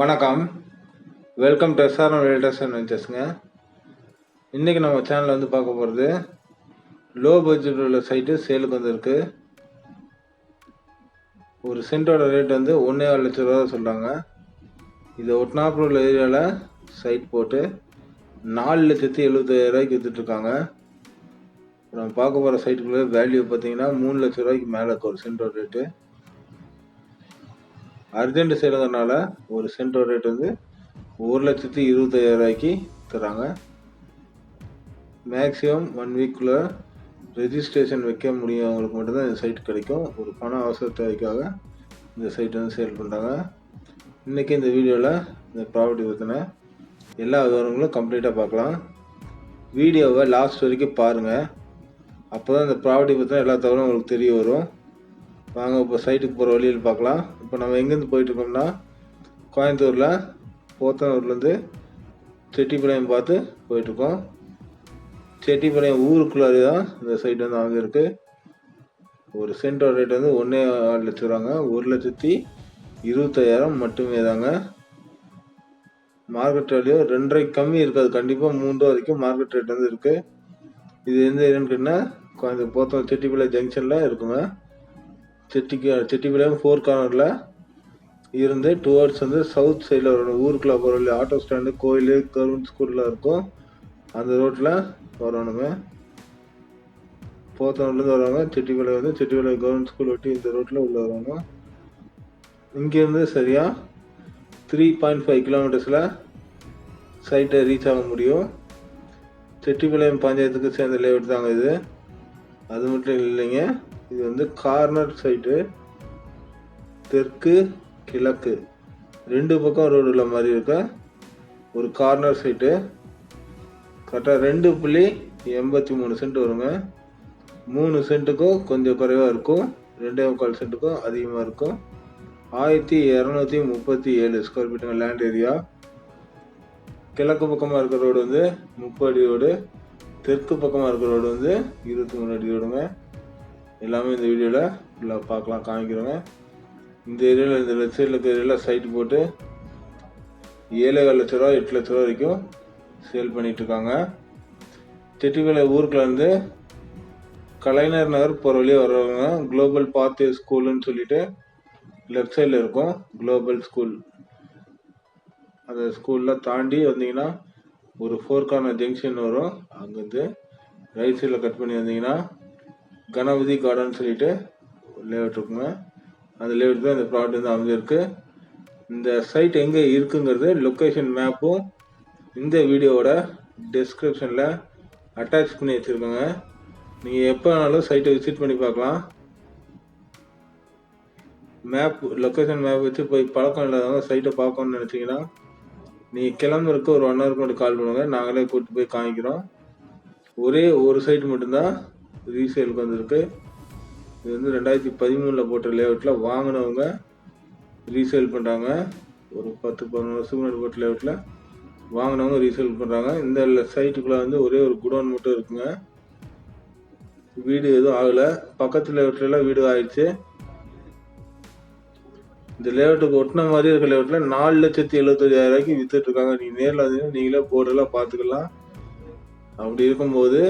வணக்கம். Welcome to SRM realtors and வெஞ்சர்ஸுங்க இன்றைக்கி நம்ம சேனலில் வந்து பார்க்க போகிறது லோ பட்ஜெட் உள்ள சைட்டு சேலுக்கு வந்திருக்கு. ஒரு சென்ட்டோட ரேட் வந்து ஒன்றே ஆறு லட்ச ரூபா சொல்கிறாங்க இதை ஒட்னாப்புல உள்ள ஏரியாவில் சைட் போட்டு நாலு லட்சத்தி எழுபத்தாயிரரூவாய்க்கு விற்றுட்ருக்காங்க நம்ம பார்க்க போகிற சைட்டுக்குள்ளே வேல்யூ பார்த்தீங்கன்னா மூணு லட்ச ரூபாய்க்கு மேலே இருக்கும் ஒரு சென்ட்டோட ரேட்டு அர்ஜென்ட் சேலுங்கிறனால ஒரு சென்ட்டோட ரேட் வந்து ஒரு லட்சத்தி இருபத்தாயிரரூவாய்க்கு தராங்க. மேக்ஸிமம் ஒன் வீக்குள்ளே ரெஜிஸ்ட்ரேஷன் வைக்க முடியவங்களுக்கு மட்டும்தான் இந்த சைட் கிடைக்கும். ஒரு பண அவசர தேவைக்காக இந்த சைட் வந்து சேல் பண்ணுறாங்க இன்றைக்கி இந்த வீடியோவில் இந்த ப்ராப்பர்ட்டி பற்றின எல்லா விவரங்களும் கம்ப்ளீட்டாக பார்க்கலாம். வீடியோவை லாஸ்ட் வரைக்கும் பாருங்கள் அப்போ தான் இந்த ப்ராப்பர்ட்டி பற்றின எல்லா தகவலும் உங்களுக்கு தெரிய வரும். வாங்க இப்போ சைட்டுக்கு போகிற வழியில் பார்க்கலாம். இப்போ நம்ம எங்கேருந்து போயிட்டுருக்கோம்னா கோயம்புத்தூரில் போத்தனூர்லேருந்து செட்டிப்பாளையம் பார்த்து போயிட்டுருக்கோம். செட்டிப்பாளையம் ஊருக்குள்ளாரே தான் இந்த சைட் வந்து வாங்கியிருக்கு ஒரு சென்டோட ரேட் வந்து ஒன்றே ஆறு லட்சம் ரூபாங்க. ஒரு லட்சத்தி இருபத்தாயிரம் மட்டுமே தாங்க. மார்க்கெட் வேல்யூ ரெண்டரைக்கு கம்மி இருக்காது. கண்டிப்பாக மூணு வரைக்கும் மார்க்கெட் ரேட் வந்து இருக்குது இது எந்த ஏரியான்னு கேட்டிங்கன்னா கோயம்புத்தூர் போத்தனூர் செட்டிப்பாளையம் ஜங்ஷனில் இருக்குங்க. செட்டிக்கு செட்டிப்பாளையம் ஃபோர் கார்னரில் இருந்து டுவர்ட்ஸ் வந்து சவுத் சைடில் வரணும் ஊருக்குள்ளே போகிற வழி ஆட்டோ ஸ்டாண்டு கோயில் கவர்மெண்ட் ஸ்கூலில் இருக்கும். அந்த ரோட்டில் வரணுங்க. போத்தனூர்லேருந்து வருவாங்க. செட்டிப்பாளையம் வந்து செட்டிப்பாளையம் கவர்மெண்ட் ஸ்கூல் ஒட்டி இந்த ரோட்டில் உள்ளே வருவாங்க. இங்கேருந்து சரியாக த்ரீ பாயிண்ட் ஃபைவ் கிலோமீட்டர்ஸில் சைட்டை ரீச் ஆக முடியும். செட்டிப்பாளையம் பஞ்சாயத்துக்கு சேர்ந்த லேஅவுட் தாங்க இது. அது மட்டும் இல்லைங்க. இது வந்து கார்னர் சைட்டு தெற்கு கிழக்கு. ரெண்டு பக்கம் ரோடு உள்ள மாதிரி இருக்க? ஒரு கார்னர் சைட்டு கரெக்டாக ரெண்டு புள்ளி எண்பத்தி மூணு சென்ட் வருங்க. மூணு சென்ட்டுக்கும் கொஞ்சம் குறைவாக இருக்கும். ரெண்டே முக்கால் சென்ட்டுக்கும் அதிகமாக இருக்கும். ஆயிரத்தி இரநூத்தி முப்பத்தி ஏழு ஸ்கொயர் ஃபீட்டுங்க லேண்ட் ஏரியா கிழக்கு பக்கமாக இருக்கிற ரோடு வந்து முப்பது அடி ரோடு தெற்கு பக்கமாக இருக்கிற ரோடு வந்து இருபத்தி மூணு அடி ரோடுங்க எல்லாமே இந்த வீடியோவில் ஃபுல்லாக பார்க்கலாம் காமிக்கிறோங்க. இந்த ஏரியாவில் இந்த லெஃப்ட் சைடில் இருக்கிற ஏரியாவில் சைட் போட்டு ஏழேகால் லட்ச ரூபா எட்டு லட்ச ரூபா வரைக்கும் சேல் பண்ணிகிட்ருக்காங்க செட்டிப்பாளைய ஊருக்குலேருந்து கலைஞர் நகர் போகிற வழியே வர்றவங்க குளோபல் பாத்தே ஸ்கூலுன்னு சொல்லிட்டு லெஃப்ட் சைடில் இருக்கும் குளோபல் ஸ்கூல் அந்த ஸ்கூலில் தாண்டி வந்தீங்கன்னா ஒரு ஃபோர்கான ஜங்ஷன் வரும். அங்கேருந்து ரைட் சைடில் கட் பண்ணி வந்தீங்கன்னா கணபதி கார்டன் சொல்லிட்டு லேஅவுட் இருக்குங்க. அந்த லேஅவுட் தான் இந்த ப்ராடக்ட் வந்து அமைஞ்சிருக்கு. இந்த சைட் எங்கே இருக்குங்கிறது லொக்கேஷன் மேப்பும் இந்த வீடியோவோட டிஸ்கிரிப்ஷனில் அட்டாச் பண்ணி வச்சுருக்கோங்க. நீங்கள் எப்போ வேணாலும் சைட்டை விசிட் பண்ணி பார்க்கலாம். மேப் லொக்கேஷன் மேப் வச்சு போய் பழக்கம் இல்லாதவங்க சைட்டை பார்க்கணும்னு நினச்சிங்கன்னா நீங்கள் கிளம்புறதுக்கு ஒரு ஒன் ஹவருக்கு மட்டும் கால் பண்ணுங்கள் நாங்களே கூப்பிட்டு போய் காமிக்கிறோம். ஒரே ஒரு சைட் மட்டும்தான் ரீசேலுக்கு வந்திருக்கு. இது வந்து ரெண்டாயிரத்தி பதிமூணில் போட்ட லேஅவுட்டில் வாங்கினவங்க ரீசேல் பண்ணுறாங்க ஒரு பத்து பதினொரு வருஷத்துக்கு முன்னாடி போட்ட லேஅவுட்டில் வாங்கினவங்க ரீசேல் பண்ணுறாங்க இந்த சைட்டுக்குள்ளே வந்து ஒரே ஒரு குடோன் மட்டும் இருக்குங்க. வீடு எதுவும் ஆகலை. பக்கத்து லேஅவுட்லாம் வீடு ஆயிடுச்சு. இந்த லேஅவுட்டுக்கு ஒட்டின மாதிரி இருக்கிற லேஅவுட்டில் நாலு லட்சத்தி எழுபத்தஞ்சாயிரம் ரூபாய்க்கு வித்துட்டு இருக்காங்க. நீங்கள் நேரில் வந்தீங்கன்னா நீங்களே போர்டெல்லாம் பார்த்துக்கலாம். அப்படி இருக்கும்போது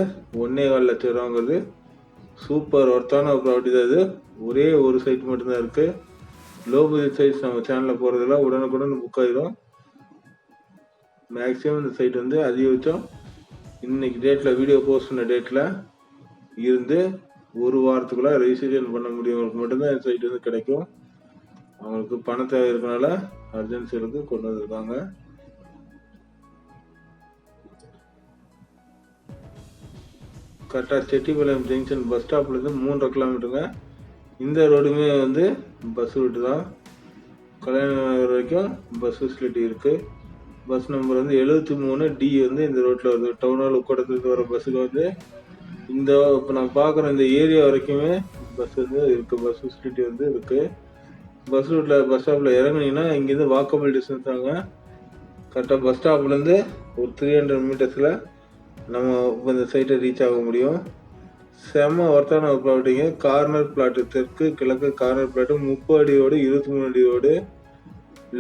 ஒன்றே கால் லட்சம் ரூபாங்கிறது சூப்பர் ஒர்த்தான ஒரு ப்ராப்பர்ட்டி தான் இது. ஒரே ஒரு சைட் மட்டும்தான் இருக்குது லோ பட்ஜெட் சைட்ஸ் நம்ம சேனலில் போகிறதெல்லாம் உடனுக்குடன் புக் ஆகிடும் மேக்ஸிமம் இந்த சைட் வந்து அதிகபட்சம் இன்னைக்கு டேட்டில் வீடியோ போஸ்ட் பண்ண டேட்டில் இருந்து ஒரு வாரத்துக்குள்ளே ரெஜிஸ்ட்ரேஷன் பண்ண முடியவங்களுக்கு மட்டும்தான் இந்த சைட் வந்து கிடைக்கும். அவங்களுக்கு பண தேவை இருக்கனால அர்ஜென்சிகளுக்கு கொண்டு வந்திருக்காங்க. கரெக்டாக செட்டிப்பாளையம் ஜங்ஷன் பஸ் ஸ்டாப்லேருந்து மூன்றரை கிலோமீட்டருங்க இந்த ரோடுமே வந்து பஸ் ரூட்டு தான். கல்யாண நகர் வரைக்கும் பஸ் ஃபெசிலிட்டி இருக்குது பஸ் நம்பர் வந்து எழுபத்தி மூணு டி வந்து இந்த ரோட்டில் வருது. டவுன் ஹால் வர பஸ்ஸுக்கு வந்து இந்த இப்போ நான் பார்க்குற இந்த ஏரியா வரைக்குமே பஸ் வந்து இருக்குது பஸ் ஃபெசிலிட்டி வந்து இருக்குது பஸ் ரூட்டில் பஸ் ஸ்டாப்பில் இறங்குனீங்கன்னா இங்கேருந்து வாக்கபிள் டிஸ்டன்ஸ் தாங்க. கரெக்டாக பஸ் ஸ்டாப்லேருந்து ஒரு த்ரீ ஹண்ட்ரட் மீட்டர்ஸில் நம்ம இப்போ இந்த சைட்டை ரீச் ஆக முடியும். செம்ம ஒர்த்தான ஒரு ப்ராப்பர்ட்டிங்க கார்னர் பிளாட்டு தெற்கு கிழக்கு கார்னர் பிளாட்டு முப்பது அடியோடு இருபத்தி மூணு அடியோடு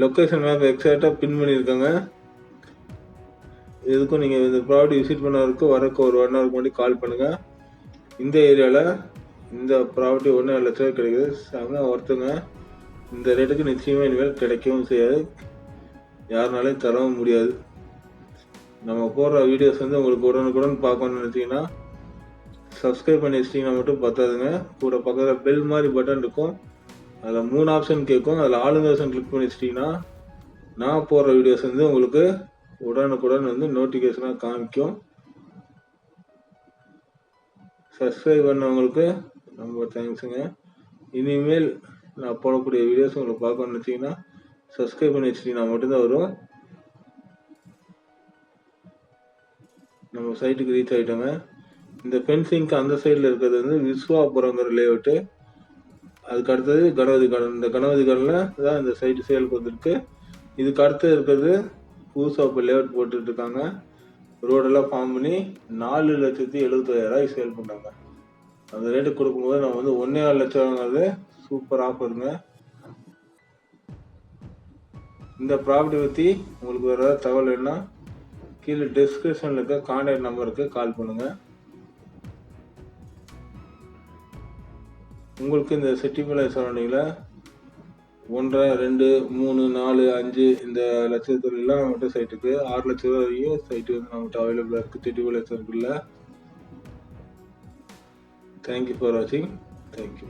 லொக்கேஷன் மேப் எக்ஸாக்டாக பின் பண்ணியிருக்காங்க. இதுக்கும் நீங்கள் இந்த ப்ராப்பர்ட்டி விசிட் பண்ணவருக்கு வரக்கு ஒரு ஒன் ஹவருக்கு முன்னாடி கால் பண்ணுங்கள் இந்த ஏரியாவில் இந்த ப்ராப்பர்ட்டி ஒன்று லட்ச ரூபாய் கிடைக்குது. செம ஒருத்தங்க இந்த ரேட்டுக்கு நிச்சயமாக இனிமேல் கிடைக்கவும் செய்யாது. யாருனாலையும் தரவும் முடியாது. நம்ம போடுற வீடியோஸ் வந்து உங்களுக்கு உடனுக்குடன் பார்க்கணும்னு நினச்சிங்கன்னா சப்ஸ்கிரைப் பண்ணி வச்சிட்டிங்கன்னா மட்டும் பத்தாதுங்க. கூட பக்கத்தில் பெல் மாதிரி பட்டன் இருக்கும். அதில் மூணு ஆப்ஷன் கேட்கும். அதில் ஆளுங்க ஆப்ஷன் கிளிக் பண்ணி வச்சிட்டிங்கன்னா நான் போடுற வீடியோஸ் வந்து உங்களுக்கு உடனுக்குடன் வந்து நோட்டிஃபிகேஷனாக காமிக்கும். சப்ஸ்கிரைப் பண்ணவங்களுக்கு ரொம்ப தேங்க்ஸுங்க இனிமேல் நான் போடக்கூடிய வீடியோஸ் உங்களுக்கு பார்க்கணும்னு வச்சிங்கன்னா சப்ஸ்கிரைப் பண்ணி வச்சிட்டிங்கன்னா மட்டும்தான் வரும். நம்ம சைட்டுக்கு ரீச் ஆகிட்டோங்க இந்த ஃபென்சிங்க்கு அந்த சைடில் இருக்கிறது வந்து விஸ்வாபுரங்கிற லேஅவுட்டு அதுக்கு அடுத்தது கணபதி கடன் இந்த கணபதி கடனில் தான் இந்த சைட்டு சேலுக்கு வந்திருக்கு இதுக்கு அடுத்து இருக்கிறது புதுசாக இப்போ லேஅவுட் போட்டுட்டு இருக்காங்க. ரோடெல்லாம் ஃபார்ம் பண்ணி நாலு லட்சத்தி எழுபத்தாயிரம் சேல் பண்ணாங்க அந்த ரேட்டு கொடுக்கும்போது நம்ம வந்து ஒன்றே நாலு லட்சங்கிறது சூப்பர் ஆஃபருங்க இந்த ப்ராப்பர்ட்டி பற்றி உங்களுக்கு வேறு ஏதாவது தகவல் வேணுன்னா கீழே டிஸ்கிரிப்ஷனில் இருக்க கான்டாக்ட் நம்பருக்கு கால் பண்ணுங்கள் உங்களுக்கு இந்த செட்டிமலை சரௌண்டிங்கில் ஒன்றரை ரெண்டு மூணு நாலு அஞ்சு இந்த லட்சத்துலாம் நம்மகிட்ட சைட்டுக்கு ஆறு லட்ச ரூபா வரைக்கும் சைட்டு வந்து நம்மகிட்ட அவைலபிளாக இருக்குது செட்டிமலை சர்க்கிளில் தேங்க்யூ ஃபார் வாட்சிங் தேங்க்யூ